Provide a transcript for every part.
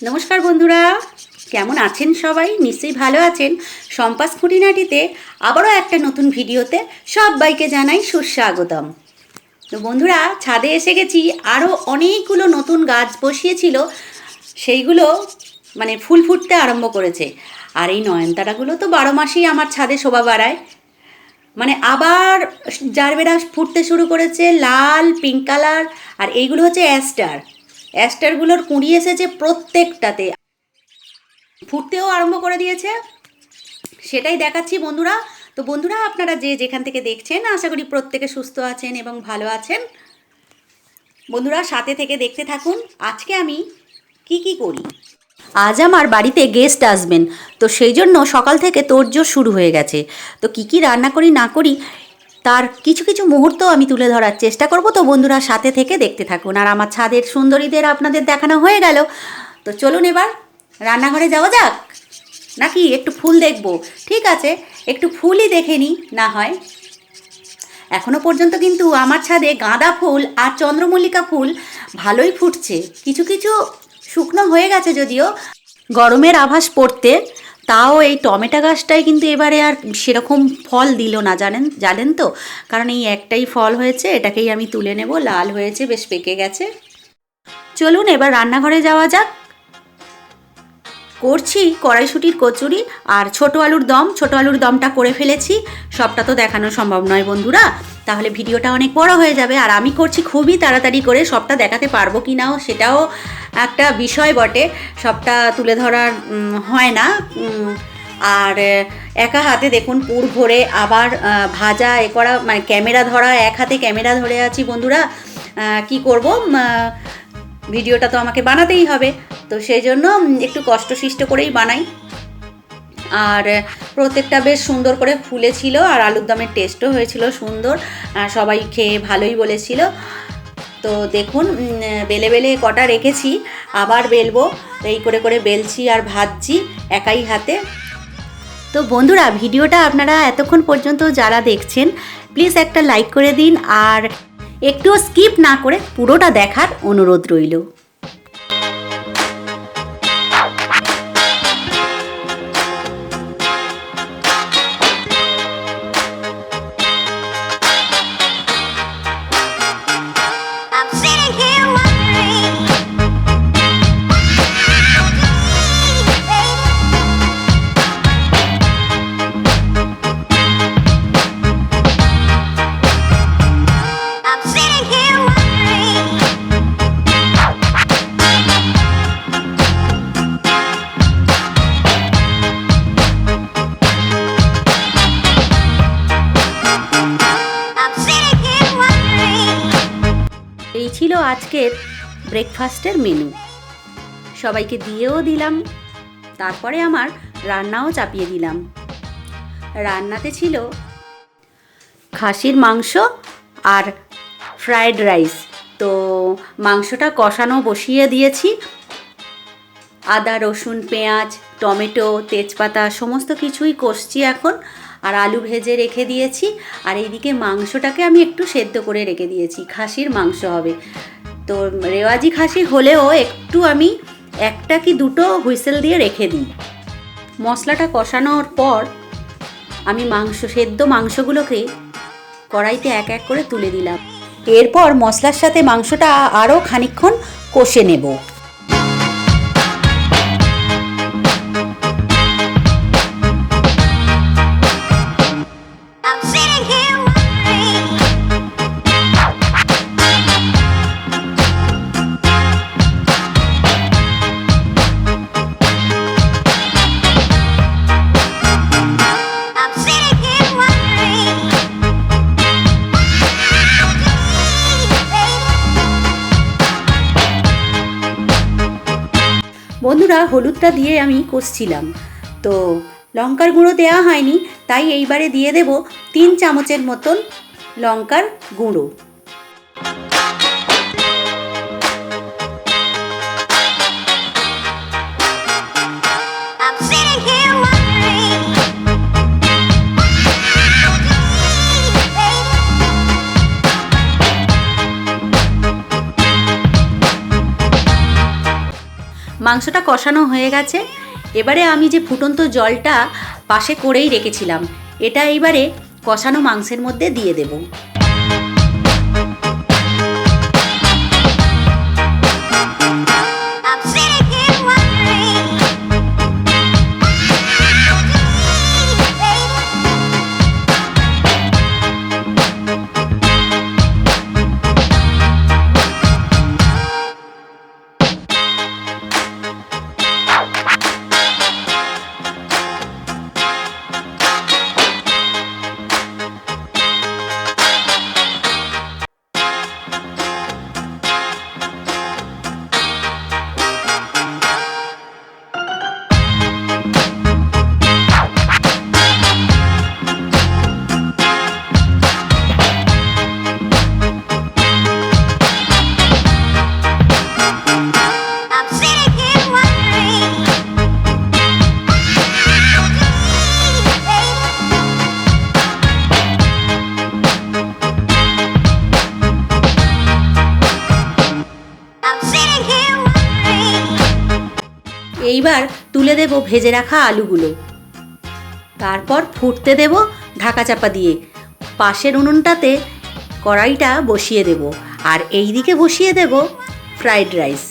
নমস্কার বন্ধুরা, কেমন আছেন সবাই? নিশ্চয়ই ভালো আছেন। সম্পাস খুঁটিনাটিতে আবারও একটা নতুন ভিডিওতে সবাইকে জানাই সুস্বাগতম। তো বন্ধুরা, ছাদে এসে গেছি আরও অনেকগুলো নতুন গাছ বসিয়েছিল। সেইগুলো মানে ফুল ফুটতে আরম্ভ করেছে। আর এই নয়নতারাগুলো তো বারো মাসেই আমার ছাদে শোভা বাড়ায়। মানে আবার জারবেরা ফুটতে শুরু করেছে, লাল, পিঙ্ক কালার, আর এইগুলো হচ্ছে অ্যাস্টার। অ্যাস্টারগুলোর কুঁড়ি এসেছে প্রত্যেকটাতে। ফুটতেও আরম্ভ করে দিয়েছে। সেটাই দেখাচ্ছি বন্ধুরা। তো বন্ধুরা, আপনারা যে যেখান থেকে দেখছেন, আশা করি প্রত্যেকে সুস্থ আছেন এবং ভালো আছেন। বন্ধুরা, সাথে থেকে দেখতে থাকুন, আজকে আমি কি কি করি? আজ আমার বাড়িতে গেস্ট আসবেন। তো সেই জন্য সকাল থেকে তোড়জোড় শুরু হয়ে গেছে। তো কি কি রান্না করি, না করি তার কিছু কিছু মুহূর্ত আমি তুলে ধরার চেষ্টা করব। তো বন্ধুরা সাথে থেকে দেখতে থাকুন। আর আমার ছাদের সুন্দরীদের আপনাদের দেখানো হয়ে গেল। তো চলুন এবার রান্নাঘরে যাওয়া যাক। নাকি একটু ফুল দেখব? ঠিক আছে, একটু ফুলই দেখে নিই, না হয়। এখনও পর্যন্ত কিন্তু আমার ছাদে গাঁদা ফুল আর চন্দ্রমল্লিকা ফুল ভালোই ফুটছে। কিছু কিছু শুকনো হয়ে গেছে যদিও। গরমের আভাস পড়তে তাও এই টমেটো গাছটাই কিন্তু এবারে আর সেরকম ফল দিল না, জানেন জানেন তো? কারণ এই একটাই ফল হয়েছে, এটাকেই আমি তুলে নেব, লাল হয়েছে, বেশ পেকে গেছে। চলুন এবার রান্নাঘরে যাওয়া যাক। করছি কড়াইশুটির কচুরি আর ছোট আলুর দম, ছোট আলুর দমটা করে ফেলেছি। সবটা তো দেখানো সম্ভব নয় বন্ধুরা। তাহলে ভিডিওটা অনেক বড় হয়ে যাবে আর আমি করছি খুবই তাড়াতাড়ি করে সবটা দেখাতে পারব কি নাও সেটাও একটা বিষয় বটে। সবটা তুলে ধরার হয় না। আর একা হাতে দেখুন পুর ভরে আবার ভাজা এ করা মানে ক্যামেরা ধরা, এক হাতে ক্যামেরা ধরে আছি বন্ধুরা। কি করব? ভিডিওটা তো আমাকে বানাতেই হবে। তো সেই জন্য একটু কষ্টসিষ্ট করেই বানাই। আর প্রত্যেকটা বেশ সুন্দর করে ফুলেছিল আর আলুর দমের টেস্টও হয়েছিল সুন্দর। সবাই খেয়ে ভালোই বলেছিল। তো দেখুন বেলে বেলে কটা রেখেছি, আবার বেলবো। এই করে করে বেলছি আর ভাজছি একাই হাতে। তো বন্ধুরা, ভিডিওটা আপনারা এতক্ষণ পর্যন্ত যারা দেখছেন প্লিজ একটা লাইক করে দিন আর একটুও স্কিপ না করে পুরোটা দেখার অনুরোধ রইল। এই ছিল আজকের ব্রেকফাস্টের মেনু সবাইকে দিয়েও দিলাম। তারপরে আমার রান্নাও চাপিয়ে দিলাম। রান্নাতে ছিল খাসির মাংস আর ফ্রায়েড রাইস তো মাংসটা কষানো বসিয়ে দিয়েছি। আদা, রসুন, পেঁয়াজ, টমেটো, তেজপাতা, সমস্ত কিছুই কষছি এখন। আর আলু ভেজে রেখে দিয়েছি। আর এইদিকে মাংসটাকে আমি একটু সেদ্ধ করে রেখে দিয়েছি। খাসির মাংস হবে। তো রেওয়াজি খাসি হলেও একটু আমি একটা কি দুটো হুইসেল দিয়ে রেখে দিই। মশলাটা কষানোর পর আমি মাংস, সেদ্ধ মাংসগুলোকে কড়াইতে এক এক করে তুলে দিলাম। এরপর মশলার সাথে মাংসটা আরও খানিকক্ষণ কষে নেব। বন্ধুরা, হলুদটা দিয়ে আমি কষছিলাম। তো লঙ্কার গুঁড়ো দেওয়া হয়নি, তাই এইবারে দিয়ে দেব তিন চামচের মতন লঙ্কার গুঁড়ো। মাংসটা কষানো হয়ে গেছে। এবারে আমি যে ফুটন্ত জলটা পাশে করেই রেখেছিলাম, এটা এইবারে কষানো মাংসের মধ্যে দিয়ে দেবো। এইবার তুলে দেব ভেজে রাখা আলুগুলো। তারপর ফুটতে দেব ঢাকা চাপা দিয়ে। পাশের উনুনটাতে কড়াইটা বসিয়ে দেব। আর এই দিকে বসিয়ে দেব ফ্রাইড রাইস।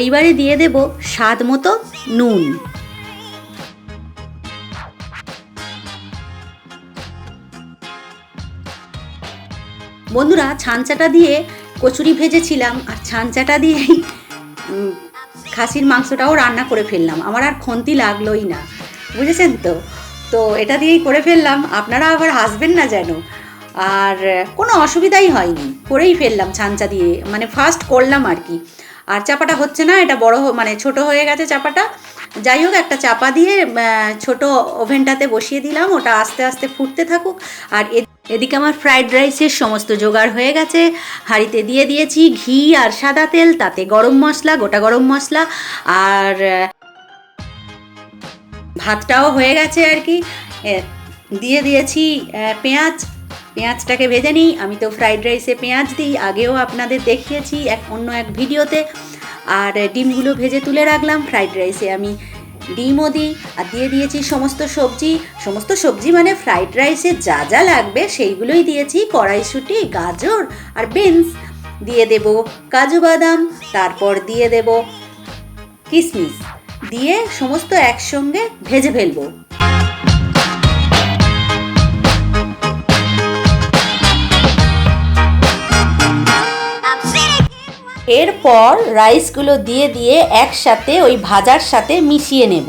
এইবারে দিয়ে দেব স্বাদ মতো নুন। বন্ধুরা, ছানচাটা দিয়ে কচুরি ভেজেছিলাম আর ছানচাটা দিয়েই খাসির মাংসটাও রান্না করে ফেললাম। আমার আর খন্তি লাগলোই না, বুঝেছেন তো? তো এটা দিয়েই করে ফেললাম। আপনারা আবার হাসবেন না যেন। আর কোনো অসুবিধাই হয়নি, করেই ফেললাম ছানচা দিয়ে। মানে ফার্স্ট করলাম আর কি। আর চাপাটা হচ্ছে না, এটা বড় মানে ছোট হয়ে গেছে চাপাটা। যাই হোক, একটা চাপা দিয়ে ছোট ওভেনটাতে বসিয়ে দিলাম, ওটা আস্তে আস্তে ফুটতে থাকুক। আর এদিকে আমার ফ্রাইড রাইসের সমস্ত জোগাড় হয়ে গেছে। হাঁড়িতে দিয়ে দিয়েছি ঘি আর সাদা তেল, তাতে গরম মশলা, গোটা গরম মশলা, আর ভাতটাও হয়ে গেছে আর কি। দিয়ে দিয়েছি পেঁয়াজ পেঁয়াজটাকে ভেজে নিই। আমি তো ফ্রাইড রাইসে পেঁয়াজ দিই। আগেও আপনাদের দেখিয়েছি এক অন্য এক ভিডিওতে। আর ডিমগুলো ভেজে তুলে রাখলাম ফ্রাইড রাইসে। আমি ডিমও দিই আর দিয়ে দিয়েছি সমস্ত সবজি। সমস্ত সবজি মানে ফ্রাইড রাইসে যা যা লাগবে সেইগুলোই দিয়েছি। কড়াইশুঁটি, গাজর আর বিনস। দিয়ে দেব কাজু বাদাম, তারপর দিয়ে দেব কিশমিশ দিয়ে সমস্ত একসঙ্গে ভেজে ফেলব। এরপর রাইসগুলো দিয়ে দিয়ে একসাথে ওই ভাজার সাথে মিশিয়ে নেব।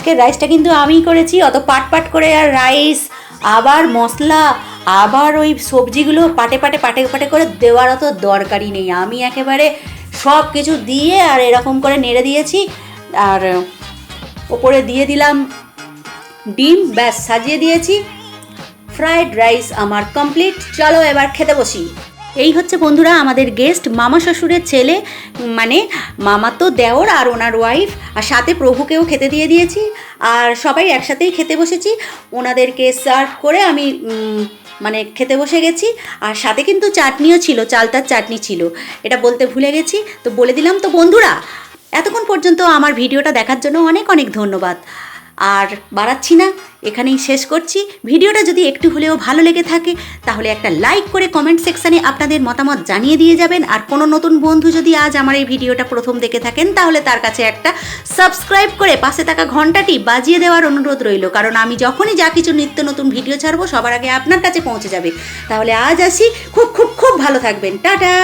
আজকের রাইসটা কিন্তু আমিই করেছি। অত পাট পাট করে আর রাইস আবার মশলা আবার ওই সবজিগুলো পাটে পাটে পাটে পাটে করে দেওয়ার অত দরকারই নেই। আমি একেবারে সব কিছু দিয়ে আর এরকম করে নেড়ে দিয়েছি। আর ওপরে দিয়ে দিলাম ডিম, ব্যাস, সাজিয়ে দিয়েছি। ফ্রাইড রাইস আমার কমপ্লিট চলো এবার খেতে বসি। এই হচ্ছে বন্ধুরা আমাদের গেস্ট মামা শ্বশুরের ছেলে মানে মামা তো দেওর আর ওনার ওয়াইফ আর সাথে প্রভুকেও খেতে দিয়ে দিয়েছি, আর সবাই একসাথেই খেতে বসেছি, ওনাদেরকে সার্ভ করে আমি মানে খেতে বসে গেছি, আর সাথে কিন্তু চাটনিও ছিল, চালতার চাটনি ছিল, এটা বলতে ভুলে গেছি, তো বলে দিলাম তো বন্ধুরা, এতক্ষণ পর্যন্ত আমার ভিডিওটা দেখার জন্য অনেক অনেক ধন্যবাদ আর বাড়াচ্ছি না, এখানেই শেষ করছি। ভিডিওটা যদি একটু হলেও ভালো লেগে থাকে, তাহলে একটা লাইক করে কমেন্ট সেকশানে আপনাদের মতামত জানিয়ে দিয়ে যাবেন। আর কোনো নতুন বন্ধু যদি আজ আমার এই ভিডিওটা প্রথম দেখে থাকেন, তাহলে তার কাছে একটা সাবস্ক্রাইব করে পাশে থাকা ঘন্টাটি বাজিয়ে দেওয়ার অনুরোধ রইল। কারণ আমি যখনই যা কিছু নিত্য নতুন ভিডিও ছাড়বো, সবার আগে আপনার কাছে পৌঁছে যাবে। তাহলে আজ আসি। খুব খুব খুব ভালো থাকবেন। টাটা!